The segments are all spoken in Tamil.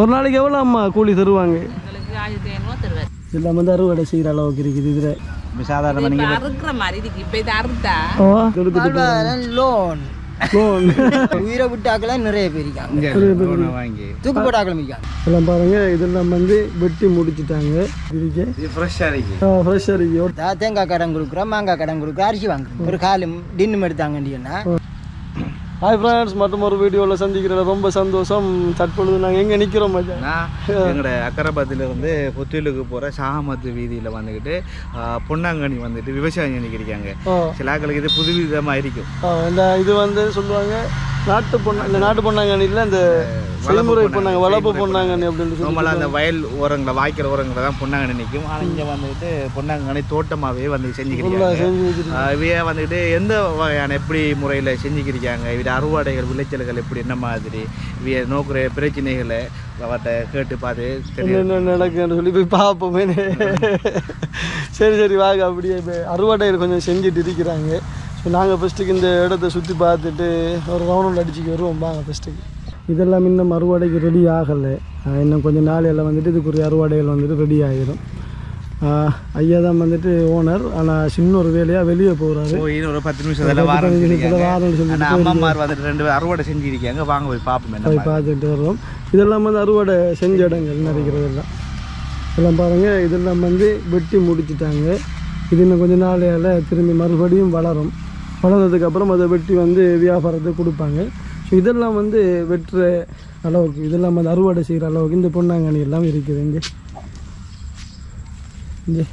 ஒரு நாளைக்கு எவ்வளோ அம்மா கூலி தருவாங்க? எல்லாம் வந்து அறுவடை செய்கிற அளவுக்கு இருக்குது இதில். இப்போ சாதாரண இப்ப அறுக்கிற மாதிரி இருக்கு. இப்ப இது அறுத்தா ஓ. கொடுத்துட்டு லோன் லோன் உயிரை விட்டாக்கெல்லாம் நிறைய பேர் இருக்காங்க. வாங்கி. தூக்கு எல்லாம் பாருங்க இதெல்லாம் வந்து வெட்டி முடிச்சிட்டாங்க. ஃப்ரெஷ்ஷாக இருக்கு. ஃப்ரெஷ்ஷாக இருக்கு. தேங்காய் கடன் கொடுக்குறோம் மாங்காய் கடன் கொடுக்குறோம் அரிசி வாங்குறோம். ஒரு காலும் டின்னும் எடுத்தாங்கண்டியன்னா ஹாய் ஃப்ரெண்ட்ஸ் மற்றும் ஒரு வீடியோவில் சந்திக்கிறதுல ரொம்ப சந்தோஷம். தற்பொழுது நாங்கள் எங்கே நிற்கிறோம் நான் எங்களோட அக்கரபாத்திலிருந்து புத்தூலுக்கு போகிற சாகமத்து வீதியில் வந்துக்கிட்டு ஆ, பொன்னாங்கண்ணி வந்துட்டு விவசாயம் பண்ணிக்கிறாங்க ஓ சில ஆட்களுக்கு இது புது விதமாக இருக்கும் இந்த இது வந்து சொல்லுவாங்க நாட்டு பொண்ணு இந்த நாட்டு பொண்ணாங்கண்ணி இல்லை இந்த செய்முறை பொண்ணாங்க வளர்ப்பு பொண்ணாங்கண்ணி. அப்படின்னு சொல்லி அந்த வயல் ஓரங்களை வாய்க்கிற ஓரங்களை தான் பொன்னாங்கண்ணி நிற்கும் ஆனால் இங்கே வந்துட்டு பொன்னாங்கண்ணி தோட்டமாகவே வந்து செஞ்சுக்கிறாங்க இவைய வந்துட்டு எந்த வகையான எப்படி முறையில் செஞ்சுக்கிறிக்காங்க இவட அறுவடைகள் விளைச்சல்கள் எப்படி என்ன மாதிரி? இவைய நோக்குற பிரச்சனைகளை அவர்கிட்ட கேட்டு பார்த்து என்ன நடக்குன்னு சொல்லி போய் பார்ப்போமே. சரி சரி வாங்க அப்படியே அறுவடையில் கொஞ்சம் செஞ்சுட்டு இருக்கிறாங்க. நாங்கள் ஃபஸ்ட்டுக்கு இந்த இடத்த சுற்றி பார்த்துட்டு ஒரு ரவுண்ட் அடிச்சுக்கு வருவோம். வாங்க ஃபஸ்ட்டுக்கு இதெல்லாம் இன்னும் அறுவடைக்கு ரெடி ஆகலை. இன்னும் கொஞ்சம் நாளையில் வந்துட்டு இதுக்குரிய அறுவடைகள் வந்துட்டு ரெடி ஆகிடும் ஐயா தான் வந்துட்டு ஓனர் ஆனால் சின்ன ஒரு வேலையாக வெளியே போகிறாரு ஒரு பத்து நிமிஷத்தில் வாரம் சொல்லி அம்மாமார் வந்துட்டு ரெண்டு அறுவடை செஞ்சிருக்காங்க. வாங்க போய் பார்ப்போம் போய் பார்த்துட்டு வர்றோம் இதெல்லாம் வந்து அறுவடை செஞ்ச இடங்கள் நினைக்கிறதெல்லாம். இதெல்லாம் பாருங்கள் இதெல்லாம் வந்து வெட்டி முடிச்சிட்டாங்க. இது இன்னும் கொஞ்ச நாளையால் திரும்பி மறுபடியும் வளரும். வளர்ந்ததுக்கப்புறம் அதை வெட்டி வந்து வியாபாரத்துக்கு கொடுப்பாங்க. ஸோ இதெல்லாம் வந்து வெட்டுற அளவுக்கு இதெல்லாம் வந்து அறுவடை செய்கிற அளவுக்கு இந்த பொன்னாங்கண்ணி எல்லாம் இருக்குது இங்கே. இங்கே.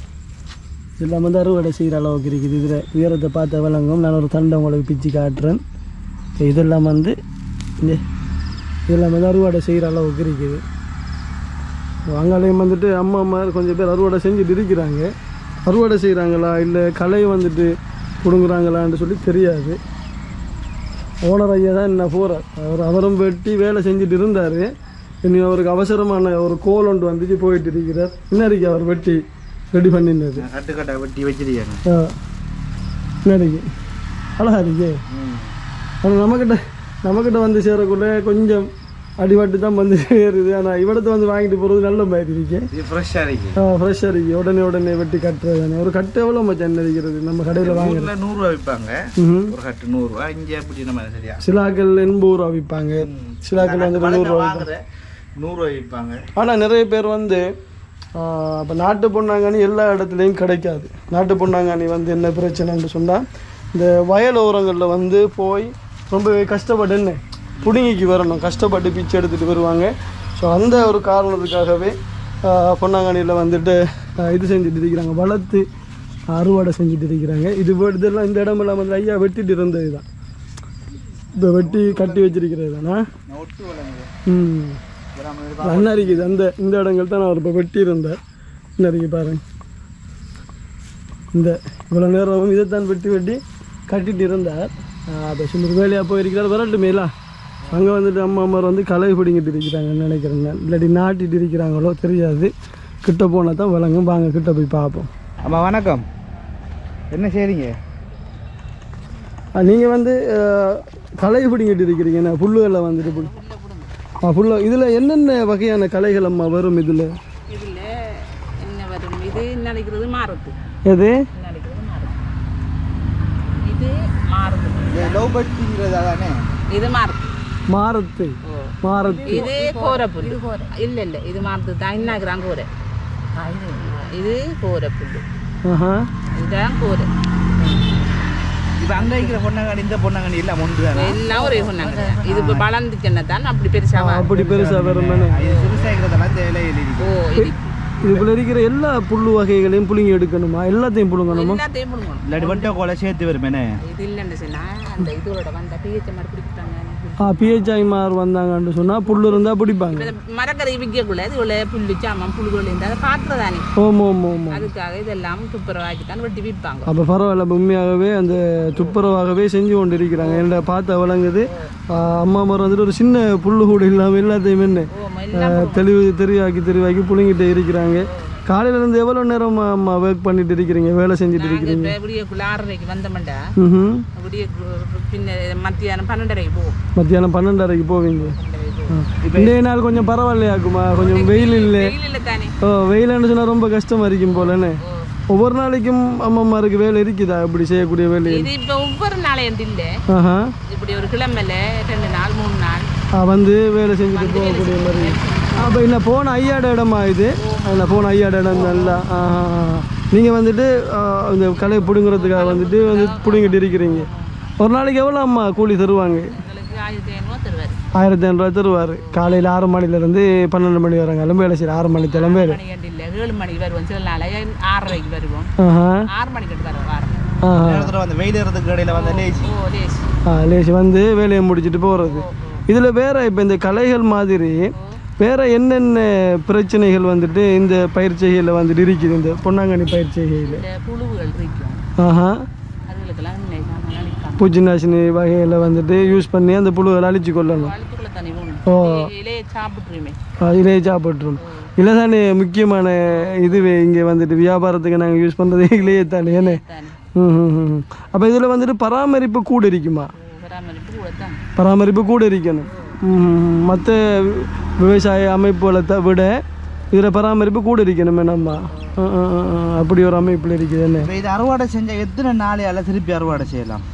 இதெல்லாம் வந்து அறுவடை செய்கிற அளவுக்கு இருக்குது. இதில் உயரத்தை பார்த்த விளங்கும். நான் ஒரு தண்டை உங்களுக்கு பிச்சு காட்டுறேன். ஸோ இதெல்லாம் வந்து இங்கே. இதெல்லாம் வந்து அறுவடை செய்கிற அளவுக்கு இருக்குது. அங்காலையும் வந்துட்டு அம்மா அம்மா கொஞ்சம் பேர் அறுவடை செஞ்சுட்டு இருக்கிறாங்க. அறுவடை செய்கிறாங்களா? இல்லை கலை வந்துட்டு பிடுங்குறாங்களான்னு சொல்லி தெரியாது. ஓனர் ஐயா தான் என்ன போகிறார் அவர் அவரும் வெட்டி வேலை செஞ்சுட்டு இருந்தார். இனி அவருக்கு அவசரமான ஒரு கோல் ஒன்று வந்துச்சு போயிட்டு இருக்கிறார். என்ன இருக்கு அவர் வெட்டி ரெடி பண்ணிருந்தது கட்டுக்கட்டை வெட்டி வச்சிருக்காங்க ஆ. என்ன இருக்கு. அழகா இருக்கே ஆனால் நம்மக்கிட்ட நம்மக்கிட்ட வந்து சேரக்குள்ள கொஞ்சம் அடிபட்டு தான் வந்து சேருது. ஆனால் இவடத்தை வந்து வாங்கிட்டு போகிறது நல்ல மாதிரி இருக்கே. ஃப்ரெஷ்ஷாக இருக்கு. ஆ ஃப்ரெஷ்ஷாக இருக்கு. உடனே உடனே வெட்டி கட்டுறது தானே. ஒரு கட்டு எவ்வளோ மச்சான் இருக்கிறது நம்ம கடையில் வாங்குறது. ஊரில் நூறுரூவா விற்பாங்க. ஒரு கட்டு நூறுரூவா. இங்கே எப்படி நம்ம சரியா சிலாக்கள் எண்பது ரூபா விற்பாங்க. சிலாக்கள் வந்து நூறுரூவா நூறுரூவா விற்பாங்க. ஆனால் நிறைய பேர் வந்து இப்போ நாட்டு பொன்னாங்கண்ணி எல்லா இடத்துலையும் கிடைக்காது. நாட்டு பொன்னாங்கண்ணி வந்து என்ன பிரச்சனைன்னு சொன்னால் இந்த வயல் ஓரங்களில் வந்து போய் ரொம்பவே கஷ்டப்பட்டு என்ன பிடுங்கிக்கு வரணும். கஷ்டப்பட்டு பிச்சை எடுத்துகிட்டு வருவாங்க. ஸோ அந்த ஒரு காரணத்துக்காகவே பொன்னாங்கண்ணியில் வந்துட்டு இது செஞ்சுட்டு இருக்கிறாங்க. வளர்த்து அறுவடை செஞ்சுட்டு இருக்கிறாங்க. இது இதெல்லாம் இந்த இடமெல்லாம் வந்து ஐயா வெட்டிட்டு இருந்தது தான் இப்போ வெட்டி கட்டி வச்சிருக்கிறது தானே ம். இருக்குது. அந்த இந்த இடங்கள் தான் அவர் இப்போ வெட்டி இருந்தார் என்ன பாருங்க. இந்த இவ்வளோ நேரம் இதைத்தான் வெட்டி வெட்டி கட்டிட்டு இருந்தார். அப்போ சும்மா வேலையாக போயிருக்கிறார். வரட்டுமேலா? அங்கே வந்துட்டு அம்மா அம்மா வந்து களை பிடிங்கிட்டு இருக்கிறாங்கன்னு நினைக்கிறேங்க? இல்லாட்டி நாட்டிட்டு இருக்கிறாங்களோ தெரியாது. கிட்ட போனால் தான் விளங்கும். வாங்க கிட்ட போய் பார்ப்போம். அம்மா வணக்கம். என்ன செய்றீங்க? நீங்கள் வந்து களை பிடிங்கிட்டு இருக்கிறீங்க. என்ன புல்லுகளில் வந்துட்டு புல் ஆ புல்லு இதில் என்னென்ன வகையான களைகள் அம்மா வரும் இதில்? இதுல என்ன வரும்? இது நினைக்கிறது? மாறுது எது? நினைக்கிறது? மாறுது இது மாறுது லவ் பட்ங்கிறது தானே இது மாறுது மாரத்து. மாரத்து. இது கோரை புல்லு. இல்ல இல்ல. இது தான் என்ன கோரை இது கோரை புல்லு. ஆஹா. இதுதான் கோரை இப்போ அங்கே இருக்கிற பொன்னாங்கண்ணி இந்த பொன்னாங்கண்ணி எல்லாம் ஒன்று தானே? எல்லாம் ஒரே இது இப்போ வளர்ந்துச்சுன்னா தான் அப்படி பெருசா வரும். அப்படி பெருசாக வருமானே இது சிறுசாக இருக்கிறதெல்லாம் இருக்கு. ஓ இது இதுக்குள்ள இருக்கிற எல்லா புல்லு வகைகளையும் புளிங்க எடுக்கணுமா? எல்லாத்தையும் புழுங்கணுமா? எல்லாத்தையும் பிடுங்கணும் இல்லாட்டி வட்ட கோலை சேர்த்து வருமேனே? இது இல்லைன்னு சொன்னா அந்த இதோட வந்த பிஹெச் மாதிரி பிடிக்கிட்டாங்க ஆ பிஹெச்ஐமார் வந்தாங்கன்னு சொன்னால் புல் இருந்தால் பிடிப்பாங்க. மரக்கறி விற்கக்குள்ள இது உள்ள புல்லு சாமான் புல்லுகள் இருந்தால் அதை பார்க்குறதானே ஓம் ஓம் ஓம் அதுக்காக இதெல்லாம் துப்புரவாக்கி தான் வெட்டி விற்பாங்க. அப்போ பரவாயில்ல உண்மையாகவே அந்த துப்புரவாகவே செஞ்சு கொண்டு இருக்கிறாங்க என்ன பார்த்த விளங்குது அம்மா மரம் வந்துட்டு ஒரு சின்ன புல்லு கூட இல்லாமல் எல்லாத்தையும் என்ன தெளிவு தெளிவாக்கி தெளிவாக்கி புழுங்கிட்டு இருக்கிறாங்க. காலையில இருந்து எவ்வளோ நேரம் அம்மா ஒர்க் பண்ணிட்டு இருக்கிறீங்க? வேலை செஞ்சுட்டு இருக்கிறீங்க? ஆறரைக்கு வந்தோம்டா. விடிய பின்ன மத்தியானம் பன்னெண்டரைக்கு போவோம். மத்தியானம் பன்னெண்டரைக்கு போவீங்க? இன்றைய நாள் கொஞ்சம் பரவாயில்லையாக்குமா? கொஞ்சம் வெயில் இல்லை. வெயில் ஓ வெயிலான்னு சொன்னால் ரொம்ப கஷ்டமா இருக்கும் போலண்ணே ஒவ்வொரு நாளைக்கும் அம்மாமாருக்கு வேலை இருக்குதா? இப்படி செய்யக்கூடிய வேலை இது இப்போ ஒவ்வொரு நாள் என்று இல்லை. ஆஹா. இப்படி ஒரு கிழமையில ரெண்டு நாள் மூணு நாள். வந்து வேலை செஞ்சுட்டு போகக்கூடிய மாதிரி. அப்போ இல்லை போன ஐயாட இடமா இது? இல்லை போன ஐயாட இடம் நல்லா நீங்கள் வந்துட்டு இந்த களை பிடுங்குறதுக்காக வந்துட்டு வந்து பிடுங்கிட்டு இருக்கிறீங்க. ஒரு நாளைக்கு எவ்வளோ அம்மா கூலி தருவாங்க? ஆயிரத்தி ஐநூறுவா தருவார் ஆயிரத்தி ஐநூறுரூவா தருவார். காலையில் ஆறு மணிலேருந்து பன்னெண்டு மணி வராங்க வேலை செய்கிற ஆறு மணி கிளம்பேரு மணி கண்டு இல்லை. ஏழு மணிக்கு வருவோம். சில நாள் ஆறரைக்கு வருவோம். ஆறு மணிக்கு வருவோம் வாரம் ஆஹா. நேரத்தில் வந்து வெயில் ஏறதுக்கு இடையில வந்து லேசி. ஆ லேசி வந்து வேலையை முடிச்சுட்டு போகிறது இதில் வேற இப்போ இந்த கலைகள் மாதிரி வேற என்னென்ன பிரச்சனைகள் வந்துட்டு இந்த பயிற்சிகையில் வந்துட்டு இருக்குது? இந்த பொன்னாங்கண்ணி புழுவுகள் இருக்கும். ஆஹா. அதுகளுக்கெல்லாம் இல்லை. நாங்கள் நினைக்கலாம் பூச்சி நாசினி வகையில் வந்துட்டு யூஸ் பண்ணி அந்த புழுவை அழிச்சு கொள்ளணும். ஓ. இலையை சாப்பிட்றோம் இல்லை தானே முக்கியமான இதுவே இங்கே வந்துட்டு வியாபாரத்துக்கு நாங்கள் யூஸ் பண்ணுறது இலையே தானே ஏன்னு ம் ம் அப்போ இதில் வந்துட்டு பராமரிப்பு கூட இருக்குமா? பராமரிப்பு கூட இருக்கணும். மற்ற விவசாய அமைப்புகளை த விட இதில் பராமரிப்பு கூட இருக்கணும் நம்ம. அப்படி ஒரு அமைப்பில் இருக்குது என்ன இப்போ இது அறுவடை செஞ்சா எத்தனை நாளையால திருப்பி அறுவடை செய்யலாம்?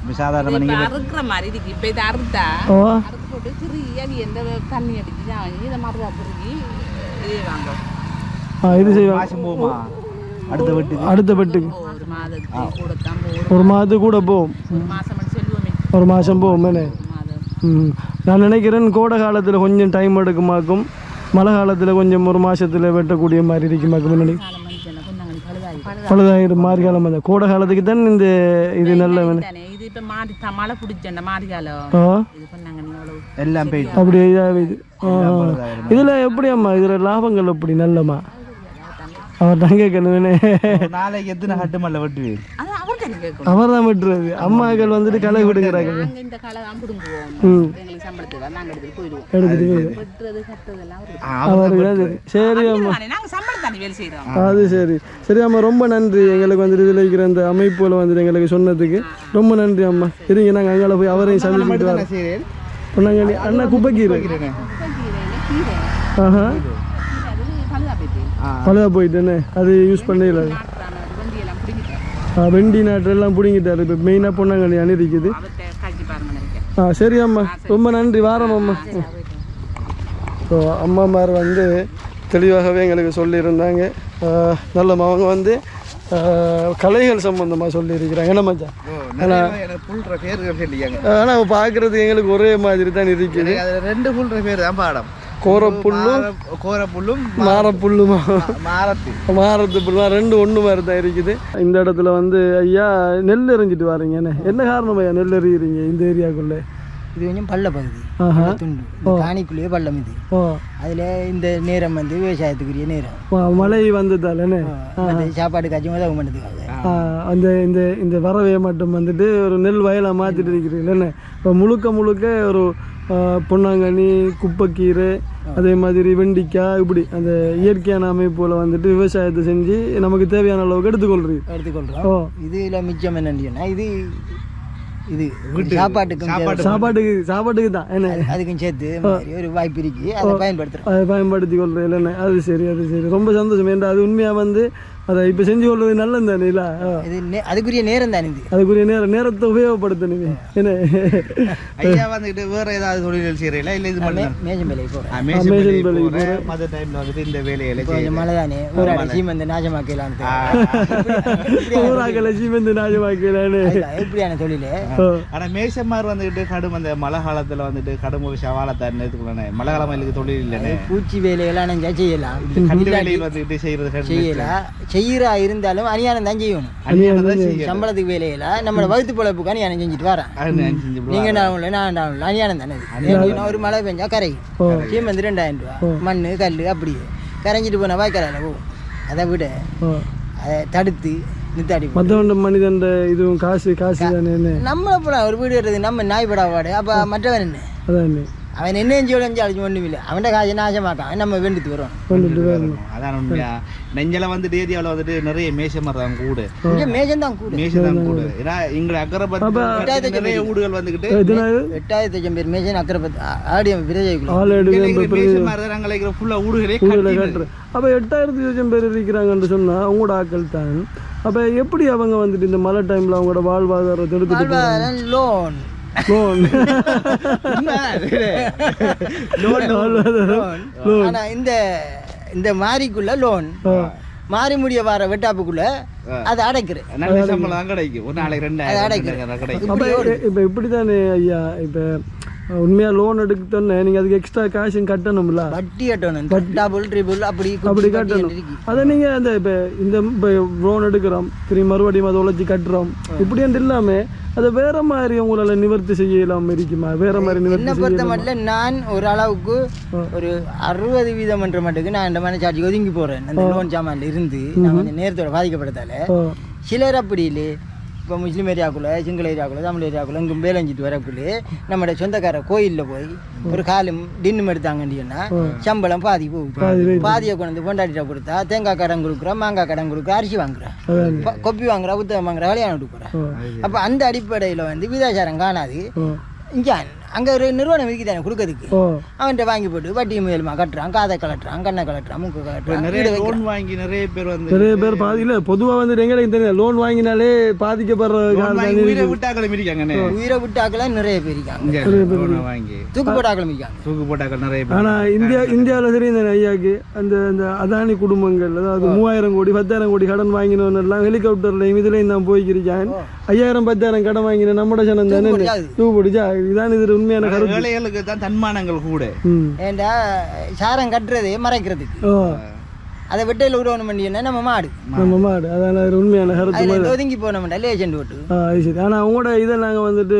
இப்போ சாதாரண இப்ப நீங்கள் அறுக்கிற மாதிரி இருக்கு. இப்போ இதை அறுத்தா ஓ. அறுத்து போட்டு சிறிய எந்த தண்ணி அடிச்சு வாங்கி இதை மாதிரி தான் திருக்கி இதே செய்வோம் போகுமா? அடுத்த வீட்டுக்கு அடுத்த பெட்டுக்கு ஒரு மாதத்துக்கு கூட தான் போகும். ஒரு கூட போகும். ஒரு மாதம் மாதம் போகும் என்ன மாதம் நான் நினைக்கிறேன் கோடை காலத்தில் கொஞ்சம் டைம் எடுக்குமாக்கும் மழை காலத்தில் கொஞ்சம் ஒரு மாதத்தில் வெட்டக்கூடிய மாதிரி இருக்குமாக்கும் முன்னாடி காலம் மனுஷன கொஞ்சம் பழுதாகி பழுதாயிடும் மாறி காலம் அந்த கோடை காலத்துக்கு தான் இந்த இது நல்ல இது இப்போ மழை பிடிச்சேன் மாடி காலம் ஆ இது பண்ணாங்க நீ அவ்வளவு எல்லாம் போயிட்டு அப்படி இதாகுது இதில் எப்படி அம்மா இதில் லாபங்கள் எப்படி நல்லம்மா அவர் கேட்கணுமே ஒரு நாளைக்கு எத்தனை கட்டு மல்ல வெட்டுவீங்க அது அவர் தானே விட்டுறது அம்மாக்கள் வந்துட்டு களை விடுங்கிறாங்க இந்த காலை தான் பிடுங்குவோம். ம். எங்களுக்கு சம்பளத்துக்கு நாங்கள் எடுத்துட்டு போயிடுவோம். எடுத்துட்டு போய் வெட்டுறது கட்டுறதெல்லாம் அவருக்கு அவருக்கு தான். தெரியும். சரி அம்மா. தானே நாங்கள் சம்பளம் தானே வேலை செய்கிறோம் அது சரி. சரி அம்மா ரொம்ப நன்றி. எங்களுக்கு வந்துட்டு இதில் இருக்கிற அந்த அமைப்புல வந்துட்டு எங்களுக்கு சொன்னதுக்கு. ரொம்ப நன்றி அம்மா. இருங்க நாங்கள் அங்கே போய் அவரையும் சந்திச்சுட்டு வரோம் பொன்னாங்கண்ணி அண்ணா குப்பைக்கீரை. கீரை. கீரை ஆஹா பழுதா போயிட்டு. பழுதா போயிட்டேன்னு அது யூஸ் பண்ணல வெண்டி நாட்டெல்லாம் பிடிங்கிட்டாரு. இப்போ மெயினாக பொன்னாங்கண்ணி அணி இருக்குது அவர்கிட்ட கழிச்சு பாருங்க நினைக்கிறேன் ஆ சரி அம்மா. ரொம்ப நன்றி. வாரம் அம்மா. ஸோ அம்மாமார் வந்து தெளிவாகவே எங்களுக்கு சொல்லியிருந்தாங்க. ஆ, நல்லம்மா அவங்க வந்து கலைகள் சம்பந்தமாக சொல்லியிருக்கிறாங்க. என்ன மச்சான்? சொல்லியாங்க ஆனால் பார்க்குறதுக்கு எங்களுக்கு ஒரே மாதிரி தான் இருக்குது. ரெண்டு புல்ற பேர் தான் பாடம். கோரப்புல்லும் கோர புல்லும் மாரப்புல்லுமா. மாரத்து. மாரத்து புல்லுமா ரெண்டு ஒன்று மாதிரி தான் இருக்குது. இந்த இடத்துல வந்து ஐயா நெல் எறிஞ்சிட்டு வரீங்க என்ன? என்ன காரணம் ஐயா நெல் எறிகிறீங்க இந்த ஏரியாக்குள்ளே? இது கொஞ்சம் பள்ள பகுதி. துண்டு. காணிக்குள்ளேயே பள்ளம் இது. அதில் இந்த நேரம் வந்து விவசாயத்துக்குரிய நேரம். மழை வந்ததால் என்ன? சாப்பாடு காய்ச்சும் உதவ மாட்டேதுக்காக அந்த இந்த இந்த வரவையை மட்டும் வந்துட்டு ஒரு நெல் வயலை மாற்றிட்டு இருக்கிறீங்க என்ன? இப்போ முழுக்க முழுக்க ஒரு பொன்னாங்கண்ணி குப்பைக்கீரை அதே மாதிரி வெண்டிக்காய் இப்படி அந்த இயற்கையான அமைப்புல வந்துட்டு விவசாயத்தை செஞ்சு நமக்கு தேவையான அளவுக்கு எடுத்துக்கொள்றீங்க ஓ. எடுத்துக்கொள்கிறோம் இதுல மிச்சம் என்னன்னு இது இது சாப்பாட்டுக்கும் தேவை. சாப்பாட்டுக்கு சாப்பாட்டுக்கு தான் என்ன? அதுக்கும் சேர்த்து ஒரு வாய்ப்பு இருக்கு. அதை பயன்படுத்துறோம். அதை பயன்படுத்தி கொள்றது இல்லைண்ணே. அது சரி அது சரி. ரொம்ப சந்தோஷம். ஏன்டா அது உண்மையாக வந்து அதை இப்போ செஞ்சு கொள்வது நல்லது தானே இல்லை. இது அதுக்குரிய நேரம் தானே இது. அதுக்குரிய நேரம் நேரத்தை உபயோகப்படுத்தணுமே என்ன? ஐயா வந்துட்டு வேற ஏதாவது தொழில்கள் செய்யறீங்களா? இல்ல இது மட்டும் மேஜம் வேலைக்கு போகிறேன் Amazon வேலைக்கு போறேன். மற்ற டைம்ல வந்துட்டு இந்த வேலையில கொஞ்சம் மழை தானே ஒரு சீமந்த நாசமாக்கலான்னு ஊராக்களை சீமெந்து நாஜமாக்கிறானே எப்படியான தொழில். ஆனா மேசமார் வந்துட்டு கடும் அந்த மழை காலத்துல வந்துட்டு கடும் ஒரு சவாலத்தை எடுத்துக்கணும் மழை காலம் எங்களுக்கு தொழில் இல்லைன்னு. பூச்சி வேலையெல்லாம் நெஞ்சா செய்யலாம். கண்டு வேலையில் வந்துட்டு செய்யறது கண்டு செய்யலாம் செய்யறா இருந்தாலும் அநியானம் தான் செய்யணும். அநியாயம் தான் செய்யணும். சம்பளத்துக்கு வேலையில நம்மளோட வகுத்து பொழப்புக்கு அநியானம் செஞ்சுட்டு வரேன். அது நான். நீங்க நான் உள்ள அநியானம் தானே ஒரு மழை பெஞ்சா கரை. சீமந்து ரெண்டாயிரம் ரூபா. மண் கல் அப்படியே. கரைஞ்சிட்டு போன வாய்க்கால போகும். அதை விட. அதை தடுத்து நித்தாடி. மற்றவன் மனிதன் இதுவும் காசு காசு தானே என்ன? நம்மளை போல ஒரு வீடு கட்டுறது? நம்ம நாய் படா வாடு. அப்போ மற்றவன் என்ன? அதான் அவன் என்ன செஞ்சு அழிச்சு ஒன்றும் இல்லை அவன்கிட்ட காசு நாசமாக்கான் நம்ம வேண்டிட்டு வரோம். வரணும் அதான் உண்மையா. நெஞ்சல வந்துட்டு ஏரியாவில் வந்துட்டு நிறைய மேச மரம் கூடு. இங்கே மேஜம் தான் கூட. மேச தான் கூடு. ஏன்னா எங்களை அக்கறை பத்தி நிறைய வீடுகள் வந்துக்கிட்டு எத்தனாவது எட்டாயிரத்தி லட்சம் பேர் மேஜன் அக்கறை பத்து ஆடியம் விரைஜய்க்குள்ள ஆள் எடுக்க மேச மரம் நாங்கள் இருக்கிற ஃபுல்லாக கட்டுறேன் அப்போ எட்டாயிரத்தி லட்சம் பேர் இருக்கிறாங்கன்னு சொன்னா உங்களோட ஆட்கள் தான் அப்போ எப்படி அவங்க வந்துட்டு இந்த மழை டைம்ல அவங்களோட வாழ்வாதாரத்தை எடுத்துட்டு லோன் லோன் ஆனா இந்த இந்த மாரிக்குள்ள லோன் மாறி முடிய வர வெட்டாப்புக்குள்ள அதை அடைக்கிறேன் நல்ல சம்பளம் கிடைக்கும். ஒரு நாளைக்கு கிடைக்கும். அப்போ இப்போ இப்படி தானே ஐயா? இப்போ உண்மையா லோன் எடுத்தோன்னே நீங்க அதுக்கு எக்ஸ்ட்ரா காசும் கட்டணும்ல? வட்டி கட்டணும். டபுள் ட்ரிபிள் அப்படி அப்படி கட்டணும். அதை நீங்க அந்த இப்போ இந்த இப்போ லோன் எடுக்கிறோம். திரும்பி மறுபடியும் அதை உழைச்சி கட்டுறோம். இப்படி என்று இல்லாம அதை வேற மாதிரி உங்களால நிவர்த்தி செய்யலாம் இருக்குமா? வேற மாதிரி நிவர்த்தி பொறுத்த மட்டும் நான் ஒரு அளவுக்கு ஒரு அறுபது வீதம் என்ற மட்டுக்கு நான் இந்த மனசாட்சி ஒதுங்கி போறேன். அந்த லோன் சாமான்ல இருந்து நான் கொஞ்சம் நேரத்தோட பாதிக்கப்பட்டதால ஓ சிலர் அப்படி இல்லை. இப்போ முஸ்லீம் ஏரியாக்குள்ள சிங்கள ஏரியாக்குள்ள தமிழ் ஏரியாக்குள்ள இங்கே வேலைஞ்சிட்டு வரக்குள்ளே நம்மளோட சொந்தக்கார கோயிலில் போய் ஒரு காலும் டின்னும் எடுத்தாங்கன்னா சம்பளம் பாதி போகுது பாதியை கொண்டு வந்து கொண்டாடிட்ட கொடுத்தா தேங்காய் கடன் கொடுக்குறோம் மாங்காய் கடன் கொடுக்குறோம் அரிசி வாங்குறோம் கொப்பி வாங்குறா புத்தகம் வாங்குறா கல்யாணம் கொடுக்குறேன் அப்போ அந்த அடிப்படையில் வந்து விதாச்சாரம் காணாது. இங்கே அங்கே ஒரு நிறுவனம் இருக்குதானே கொடுக்கறதுக்கு? ஓ. அவன்கிட்ட வாங்கி போட்டு வட்டி முயலுமா கட்டுறான் காதை கலட்டுறான் கண்ணை கலட்டுறான் மூக்கு கலட்டுறான் நிறைய. லோன் வாங்கி நிறைய பேர் வந்து நிறைய பேர் பாதி இல்ல பொதுவா வந்து எங்களுக்கு தெரியும் லோன் வாங்கினாலே பாதிக்கப்படுற உயிரை விட்டாக்களும் இருக்காங்கண்ணே உயிரை விட்டாக்கெல்லாம் நிறைய பேர் இருக்காங்க. வாங்கி. தூக்கு போட்டாக்களும் இருக்காங்க தூக்கு போட்டாக்கள் நிறைய பேர். ஆனா இந்தியா இந்தியாவில் சரி இந்த ஐயாக்கு? அந்த அந்த அதானி குடும்பங்கள் அதாவது மூவாயிரம் கோடி பத்தாயிரம் கோடி கடன் வாங்கினவன் எல்லாம் ஹெலிகாப்டர்லையும் இதுலையும் தான் போய்க்கிருக்கான். ஐயாயிரம் பத்தாயிரம் கடன் வாங்கின நம்மட ஜனம் தானே. தூ பிடிச்சா இதான் இது உண்மையான கருத்து. ஏழைகளுக்கு தான் தன்மானங்கள் கூட. ஏண்டா சாரம் கட்டுறதே மறைக்கிறதுக்கு ஓ. அதை வெட்டையில் பண்ணினா நம்ம மாடு. நம்ம மாடு. அதான் அது உண்மையான கருத்து ஒதுங்கி போனோம்டா லேஜெண்ட் ஓட்டு. சரி. ஆனால் அவங்களோட இதை நாங்கள் வந்துட்டு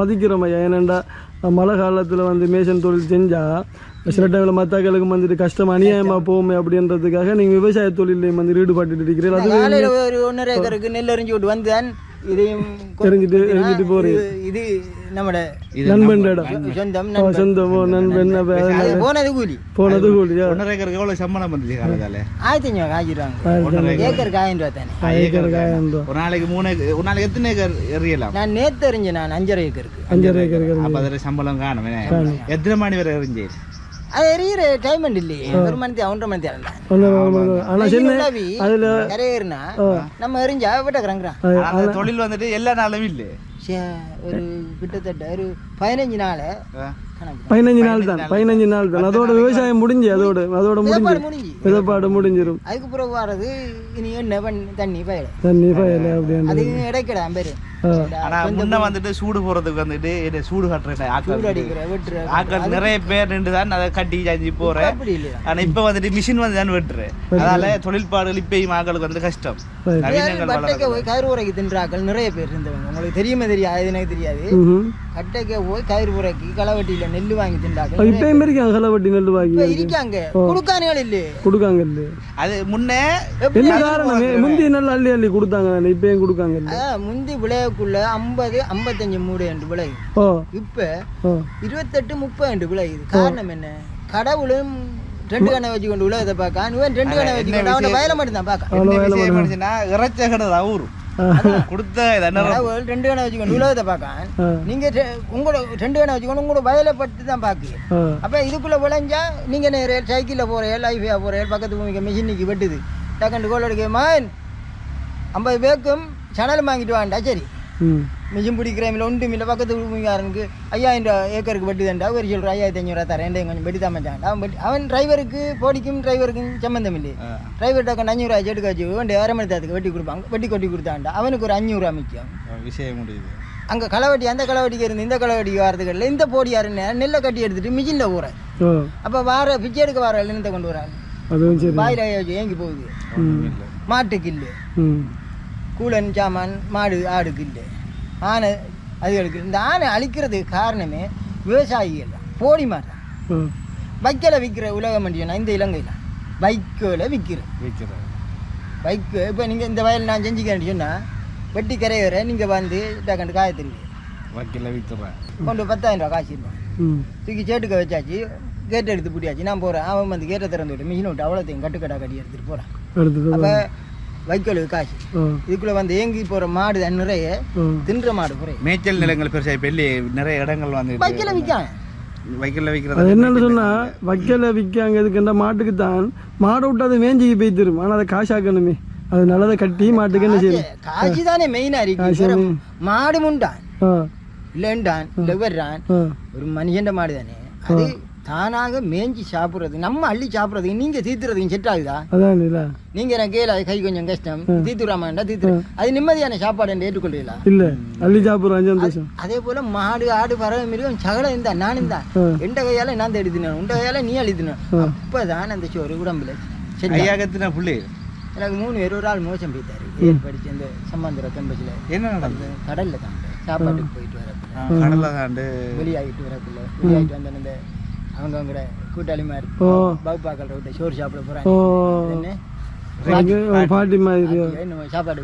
மதிக்கிறோம் ஐயா. ஏனெண்டா மழை காலத்தில் வந்து மேஷன் தொழில் செஞ்சால் சில டைமில் மத்தாக்களுக்கு வந்துட்டு கஷ்டம் அநியாயமாக போகுமே அப்படின்றதுக்காக நீங்கள் விவசாய தொழிலையும் வந்து ஈடுபட்டு இருக்கிறீர்கள். அது ஒரு ஒன்றரை ஏக்கருக்கு நெல் எறிஞ்சு விட்டு வந்தேன். இதையும் கொ- தெரிஞ்சுட்டு எரிஞ்சிட்டு போகிறீங்க இது நம்மட நண்பன் சொந்தம் சொந்தமோ நண்பன் போனது கூலி. போனது கூடியா ஒன்றரை ஏக்கருக்கு எவ்வளவு சம்பளம் வந்துச்சு காலத்தால ஆயிரத்தி அஞ்சூறு காய்ச்சிடுவாங்க ஏக்கருக்கு ஆயிரம் ரூபா தானே. ஏக்கர். காயம் ஒரு நாளைக்கு மூணு ஏக்கர் ஒரு நாளைக்கு எத்தனை ஏக்கர் எறியலாம் நான் நேத்து எறிஞ்சேன் நான் அஞ்சரை ஏக்கருக்கு. அஞ்சரை ஏக்கர் அப்ப அதில் சம்பளம் காணும். என்ன? எத்தனை மணி வரை எறிஞ்சு அது எறிகிற டைம் இல்லையே. ஒரு மணி ஒன்றரை மணி சின்ன அதுல நம்ம எறிஞ்சா விட்டக்குறாங்கிறான். அந்த தொழில் வந்துட்டு எல்லா நாளும் இல்லை. ஒரு கிட்டத்தட்ட ஒரு பதினஞ்சு நாள். பதினஞ்சு நாள் தான் பதினஞ்சு நாள். தான். அதோட விவசாயம் முடிஞ்சு அதோட அதோட முடிஞ்சு. விதப்பாடு முடிஞ்சு. விதப்பாடு முடிஞ்சிரும். அதுக்கு பிறகு வர்றது இனி என்ன பண்ணி தண்ணி பயில. தண்ணி பயல அப்படின்னு அது இடைக்கடா பேரு. ஆனா முன்ன வந்துட்டு சூடு போறதுக்கு வந்துட்டு இது சூடு கட்டுற ஆக்கள் ஆக்கள் நிறைய பேர் நின்று தான் அதை கட்டி சாஞ்சி போறேன். அப்படி இல்லையா? ஆனா இப்ப வந்துட்டு மிஷின் வந்து தான் வெட்டுரு அதனால தொழில்பாடுகள் இப்பயும் ஆக்களுக்கு வந்து கஷ்டம். கயிறு உரைக்கு தின்றாக்கள் நிறைய பேர் இருந்தவங்க. உங்களுக்கு தெரியுமே தெரியாது எனக்கு தெரியாது. கட்டைக்கு போய் கயிறு உரைக்கு களவட்டியில நெல் வாங்கி தின்றாக்கள் இப்பயும் இருக்காங்க? களவட்டி நெல் வாங்கி இருக்காங்க. கொடுக்கானுகள் இல்லையே கொடுக்காங்க இல்ல. அது முன்னே என்ன காரணம்? முந்தி நல்லா அள்ளி அள்ளி கொடுத்தாங்க இப்பயும் கொடுக்காங்க இல்ல? முந்தி விளையக்குள்ள ஐம்பது ஐம்பத்தஞ்சு மூடு என்று விளையும் ஓ. இப்ப இருபத்தெட்டு முப்பது என்று விளையுது. காரணம் என்ன? கடவுளும் ரெண்டு கண்ணை வச்சு கொண்டு உலகத்தை பார்க்கான் இவன் ரெண்டு கண்ணை வச்சு கொண்டு அவனை வயலை மட்டும் தான் பண்ணுச்சுன்னா இறைச்ச கடை ஊரும். கொடுத்த ரெண்டு கண்ணை வச்சு கொண்டு உலகத்தை பார்க்கான் ஆ. நீங்க உங்களோட ரெண்டு கண்ணை வச்சு கொண்டு உங்களோட வயலை தான் பாக்கு அப்ப இதுக்குள்ள விளைஞ்சா நீங்க நேர சைக்கிள்ல போறேன் லைஃபா போறேன் பக்கத்து பூமிக்கு மிஷினிக்கு வெட்டுது. டக்குண்டு கோல் அடிக்க ஐம்பது பேக்கும் சணல் வாங்கிட்டு வாண்டா சரி. ம். மிஷின் பிடிக்கிறேன் இல்லை ஒன்றும் இல்லை பக்கத்து பூமிக்காரனுக்கு ஐயாயிரம் ஏக்கருக்கு வெட்டி தண்டா ஒரு சொல்கிற ஐயாயிரத்தி ஐநூறுவா தரேன். கொஞ்சம் வெட்டி தான் மச்சான். அவன் வெட்டி அவன் டிரைவருக்கு போடிக்கும் டிரைவருக்கும் சம்மந்தம் இல்லை. டிரைவர் டக்கு அஞ்சூறுவா எடுக்க வச்சு வேண்டிய அரை மணி நேரத்துக்கு வெட்டி கொடுப்பாங்க. வெட்டி கொட்டி கொடுத்தாண்டா அவனுக்கு ஒரு அஞ்சூறுவா மிச்சம். விஷயம் முடியுது அங்கே களவட்டி அந்த களவட்டிக்கு இருந்து இந்த களவட்டிக்கு வரதுக்கு இல்லை இந்த போடி யாருன்னு நெல்லை கட்டி எடுத்துட்டு மிஷினில் ஊற அப்போ வார பிச்சை எடுக்க வர நிலத்தை கொண்டு வராங்க. அதுவும் சரி. வாயில் ஏங்கி போகுது. மாட்டுக்கு இல்லை. கூலன் சாமான் மாடு ஆடுக்கு இல்லை ஆனை அதுகளுக்கு இந்த ஆனை அழிக்கிறதுக்கு காரணமே விவசாயிகள் தான் போடி மாட்டான் ஓ பைக்கில் விற்கிற உலகம் மண்டியனா இந்த இலங்கையில் பைக்கில் விற்கிற வைக்கிறேன் பைக்கு இப்போ நீங்கள் இந்த வயல் நான் செஞ்சுக்கிறேன்னு சொன்னால் வெட்டி கரையிற நீங்கள் வந்து டக்கண்டு காய தெரியும் வக்கீல வித்துறேன் கொண்டு பத்தாயிரம் ரூபா காசு தூக்கி சேட்டுக்க வச்சாச்சு கேட் எடுத்து பூட்டியாச்சு. நான் போகிறேன் அவன் வந்து கேட்டை திறந்து விட்டு மிஷின் விட்டு அவ்வளோத்தையும் கட்டுக்கடா கட்டி எடுத்துகிட்டு போகிறான் அப்போ வா. வைக்கோல் காசு இதுக்குள்ளே வந்து ஏங்கி போகிற மாடு நிறைய. தின்ற மாடு குறை. மேய்ச்சல் நிலங்கள் பெருசா இப்போ இல்லையே நிறைய இடங்கள் வந்து வைக்கல விற்கான் வைக்கல அது வைக்கிறது என்னன்னு சொன்னா வைக்கல விற்காங்க இதுக்குன்ற மாட்டுக்கு தான். மாடை விட்டு அது மேஞ்சிக்கு போய் தரும் ஆனால் அதை காசாக்கணுமே. அது நல்லதை கட்டி மாட்டுக்கு என்ன செய்யணும்? காசு தானே மெயினாக இருக்கு. மாடு முண்டான். இல்லைண்டான் இல்லை வர்றான் ஒரு மனுஷன் மாடு தானே. அது தானாக மேய்ஞ்சி சாப்பிட்றது நம்ம அள்ளி சாப்பிட்றதுக்கு நீங்கள் தீத்துறதுக்கு செட் ஆகுதா? அதான் இல்லை. நீங்க எனக்கு கேள கை கொஞ்சம் கஷ்டம். தீத்துறாமாண்டா தீத்துற அது நிம்மதியான சாப்பாடு என்று ஏற்றுக்கொள்றீங்களா இல்லை. அள்ளி சாப்பிட்றோம் அதே போல மாடு ஆடு பறவை மிருகம் சகலம் இருந்தா நானும் தான் ஆ. எந்த கையால நான் தேடி உண்ட கையால நீ அள்ளி தின்னணும். அப்பதான் அந்த சோறு உடம்புல. ஐயாகத்தின புள்ளி. எனக்கு மூணு பேர் ஒரு ஆள் மோசம் போயிட்டாரு. ஏன் படிச்சு இந்த சம்பந்திர கம்பசில என்ன நடந்தது? கடல்ல தான். சாப்பாட்டுக்கு போயிட்டு வரக்குள்ள. கடலை தாண்டு வெளியாகிட்டு வரக்குள்ள. வெளியாகிட்டு வந்த இந்த அவங்க அவங்க கூட்டாளி மாதிரி ஓ. பகுப்பாக்கள் விட்டு சோறு சாப்பிட ஒரு பாட்டி மாதிரி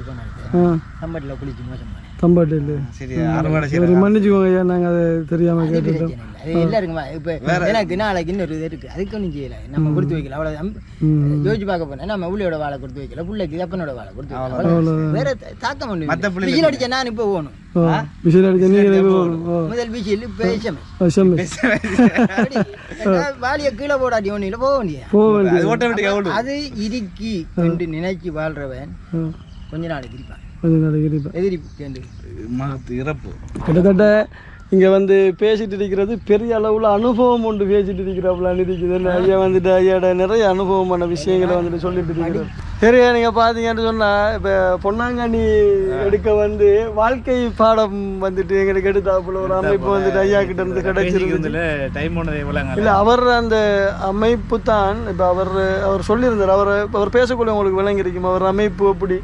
போனாரு ஆ. சம்பட்டில் குளிச்சு மோசம். போனேன் தம்பாட்டு இல்லை சரி அறுவடை ஒரு மன்னிச்சுக்கோங்க ஐயா நாங்கள் அதை தெரியாமல் கேட்டுட்டோம். அது எல்லாருக்குமா? இப்போ எனக்கு நாளைக்கு இன்னொரு இது இருக்கு. அதுக்கு ஒன்றும் செய்யல. நம்ம கொடுத்து வைக்கல. அவ்வளோ யோசிச்சு பார்க்க போனேன் நம்ம உள்ளோட வாழை கொடுத்து வைக்கல. பிள்ளைக்கு அப்பனோட வாழை கொடுத்து வைக்கல. வேற தாக்கம் ஒன்று பிள்ளைங்க விசில் அடிச்சா நான் இப்போ போகணும் விசில் நீங்களே முதல் விசில் இப்போ எஸ்எம்எஸ். வாலியை கீழே போடாட்டி ஒன்றும் இல்லை. போக வேண்டிய போக வேண்டியது. அது இறுக்கி என்று நினைச்சு வாழ்றவன் கொஞ்ச நாளைக்கு இருப்பான். கிட்டத்தட்ட இங்கே வந்து பேசிட்டு இருக்கிறது பெரிய அளவில் அனுபவம் ஒன்று பேசிட்டு இருக்கிறாப்புலான்னு இருக்குது ஐயா வந்துட்டு ஐயாட நிறைய அனுபவமான விஷயங்களை வந்துட்டு சொல்லிட்டு இருக்கிறார் சரி நீங்கள் பார்த்தீங்கன்னு சொன்னால் இப்போ பொன்னாங்கண்ணி எடுக்க வந்து வாழ்க்கை பாடம் வந்துட்டு எங்களுக்கு எடுத்தாப்புல ஒரு அமைப்பு வந்துட்டு ஐயா கிட்ட இருந்து கிடைச்சிருந்தது டைம் ஒன்று இவ்வளோங்க இல்லை அவர் அந்த அமைப்பு தான் இப்போ அவர் அவர் சொல்லியிருந்தார். அவர் அவர் பேசக்கூடிய உங்களுக்கு விளங்கியிருக்கும்? அவர் அமைப்பு அப்படி.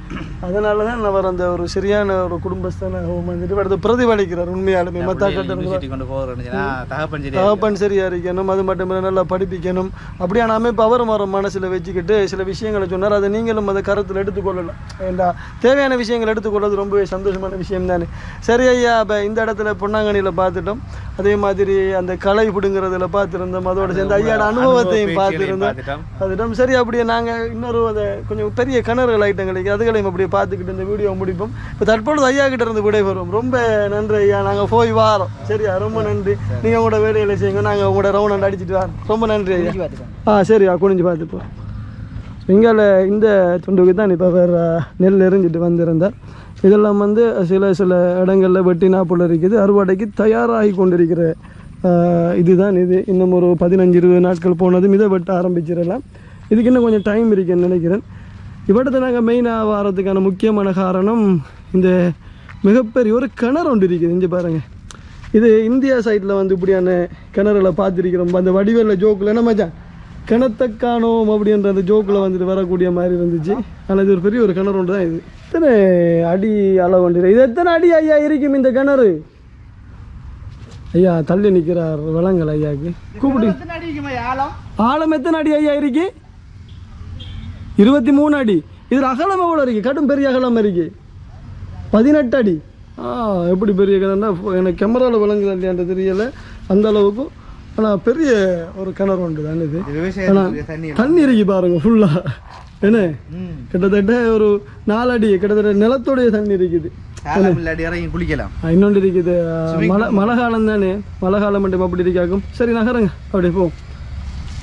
அதனால தான் அவர் அந்த ஒரு சரியான ஒரு குடும்பஸ்தானாகவும் வந்துட்டு அடுத்து பிரதிபலிக்கிறார் உண்மையாலுமே. மற்ற கட்டணம் தகப்பன் சரி தகப்பன் சரியா இருக்கணும். அது மட்டும் இல்லை நல்லா படிப்பிக்கணும். அப்படியான அமைப்பு அவர் மர மனசில் வச்சுக்கிட்டு சில விஷயங்களை சொன்னார். அதை நீங்களும் அதை கருத்தில் எடுத்துக்கொள்ளலாம் ஏண்டா? தேவையான விஷயங்கள் எடுத்துக்கொள்வது ரொம்பவே சந்தோஷமான விஷயம் தானே சரி ஐயா இப்போ இந்த இடத்துல பொன்னாங்கண்ணியில் பார்த்துட்டோம். அதே மாதிரி அந்த களை பிடுங்கிறதுல பார்த்துருந்தோம். அதோட சேர்ந்து ஐயாட அனுபவத்தையும் பார்த்துருந்தோம். பார்த்துட்டோம். அதுடம் சரி அப்படியே நாங்கள் இன்னொரு அதை கொஞ்சம் பெரிய கிணறுகள் ஐட்டங்களுக்கு அதுகளையும் அப்படியே பார்த்துக்கிட்டு இந்த வீடியோ முடிப்போம். இப்போ தற்பொழுது ஐயா கிட்ட இருந்து விடைபெறுவோம். ரொம்ப நன்றி ஐயா. நாங்கள் போய் வாரோம். சரியா? ரொம்ப நன்றி. நீங்கள் உங்களோட வேலைகளை செய்யுங்க. நாங்கள் உங்களோட ரவுண்ட் அடிச்சிட்டு வரோம். ரொம்ப நன்றி ஐயா. பார்த்துக்கோங்க. ஆ சரியா? குனிஞ்சு பார்த்துப்போம். இங்கே இந்த துண்டுக்கு தான் இப்போ வேறு நெல் எரிஞ்சிட்டு வந்திருந்தார். இதெல்லாம் வந்து சில சில இடங்களில் வெட்டி நாப்புல இருக்குது. அறுவடைக்கு தயாராகி கொண்டிருக்கிற இதுதான் இது. இன்னும் ஒரு பதினஞ்சு இருபது நாட்கள் போனதும் இதை வெட்ட ஆரம்பிச்சிடலாம். இதுக்கு இன்னும் கொஞ்சம் டைம் இருக்குன்னு நினைக்கிறேன். இவட்டத்தை நாங்கள் மெயினாக வாரத்துக்கான முக்கியமான காரணம் இந்த மிகப்பெரிய ஒரு கிணறு ஒன்று இருக்குது. இங்கே பாருங்கள் இது இந்தியா சைடில் வந்து இப்படியான கிணறுல பார்த்துருக்கிறோம். அந்த வடிவேல ஜோக்கில் என்ன மச்சான்? கிணத்தை காணோம் அப்படின்ற அந்த ஜோக்கில் வந்துட்டு வரக்கூடிய மாதிரி இருந்துச்சு. ஆனால் இது ஒரு பெரிய ஒரு கிணறு ஒன்று தான் இது. எத்தனை அடி அளவு ஒன்று இது எத்தனை அடி ஐயா இருக்கும் இந்த கிணறு? ஐயா தள்ளி நிற்கிறார் விலங்கல் ஐயாக்கு. கூப்பிட்டு ஆழம்? எத்தனை அடி ஐயா இருக்கு? இருபத்தி மூணு அடி. இது அகலம் எவ்வளோ இருக்கு? கடும் பெரிய அகலம் இருக்கு. பதினெட்டு அடி. ஆ எப்படி பெரிய கிணறுனா எனக்கு கேமராவில் விளங்குது இல்லையான்றது தெரியல. அந்த அளவுக்கு ஆனால் பெரிய ஒரு கிணறு உண்டு தான் இது. விவசாயத்துக்கு தண்ணி இருக்கு பாருங்க ஃபுல்லாக என்ன? கிட்டத்தட்ட ஒரு நாலு அடி கிட்டத்தட்ட நிலத்தோடைய தண்ணி இருக்குது. குளிக்கலாம். இன்னொன்று இருக்குது மழை மழை காலம் தானே? மழை காலம் மட்டும் அப்படி இருக்காக்கும். சரி நகருங்க. அப்படியே போ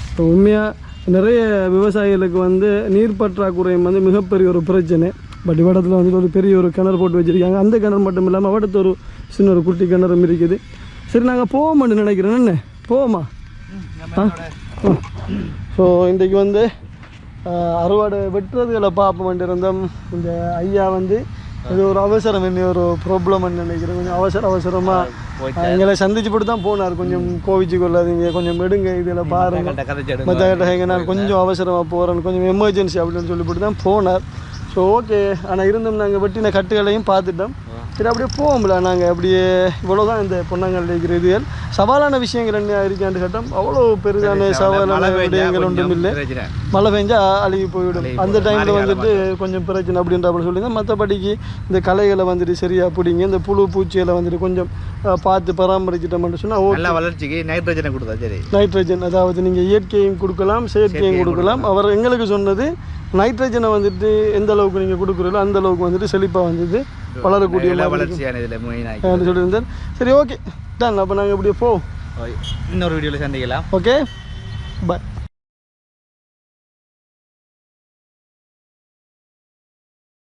இப்போ உண்மையாக நிறைய விவசாயிகளுக்கு வந்து நீர் பற்றாக்குறையும் வந்து மிகப்பெரிய ஒரு பிரச்சனை. பட் இவ்விடத்துல வந்து ஒரு பெரிய ஒரு கிணறு போட்டு வச்சுருக்காங்க. அந்த கிணறு மட்டும் இல்லாமல் அவடத்து ஒரு சின்ன ஒரு குட்டி கிணறும் இருக்குது. சரி நாங்கள் போவோம்னு நினைக்கிறேன். என்ன? போவோமா? ஸோ இன்றைக்கு வந்து அறுவடை வெட்டுறதுகளை பார்ப்போம் இருந்தோம் இந்த ஐயா வந்து இது ஒரு அவசரம் என்ன ஒரு ப்ராப்ளம் நினைக்கிறேன். கொஞ்சம் அவசர அவசரமாக எங்களை சந்திச்சு போட்டு தான் போனார். கொஞ்சம் கோவிச்சு கொள்ளாதீங்க கொஞ்சம் எடுங்க இதில் பாருங்க. மற்ற கிட்ட எங்க நான் கொஞ்சம் அவசரமாக போகிறேன் கொஞ்சம் எமர்ஜென்சி அப்படின்னு சொல்லிவிட்டு தான் போனார். ஸோ ஓகே ஆனால் இருந்தும் நாங்கள் வெட்டின கட்டுகளையும் பார்த்துட்டோம். சரி அப்படியே போவோம்ல. நாங்கள் அப்படியே இவ்வளோதான் இந்த பொன்னாங்கல் இருக்கிற இதுகள் சவாலான விஷயங்கள் என்ன இருக்கான்னு கேட்டோம்? அவ்வளோ பெரிதான சவாலான விடயங்கள் ஒன்றும் இல்லை. மழை பெஞ்சா அழுகி போய்விடும் அழுகி அந்த போயிடும். டைமில் வந்துட்டு கொஞ்சம் பிரச்சனை அப்படின்றப்ப சொல்லியிருந்தேன் மற்றபடிக்கு இந்த களைகளை வந்துட்டு சரியாக பிடிங்க. இந்த புழு பூச்சிகளை வந்துட்டு கொஞ்சம் பார்த்து பராமரிச்சிட்டோம்னு சொன்னால் ஓகே. வளர்ச்சிக்கு நைட்ரஜனை கொடுத்தா சரி. நைட்ரஜன் அதாவது நீங்கள் இயற்கையும் கொடுக்கலாம் செயற்கையும் கொடுக்கலாம். அவர் எங்களுக்கு சொன்னது நைட்ரஜனை வந்துட்டு எந்த அளவுக்கு நீங்கள் கொடுக்குறீங்களோ அந்த அளவுக்கு வந்துட்டு செழிப்பாக வந்துட்டு வளரக்கூடிய வளர்ச்சியான இதில் சொல்லியிருந்தார் சரி ஓகே டன் அப்போ நாங்கள் இப்படியே போவோம் இன்னொரு வீடியோவில் சந்திக்கலாம். Okay bye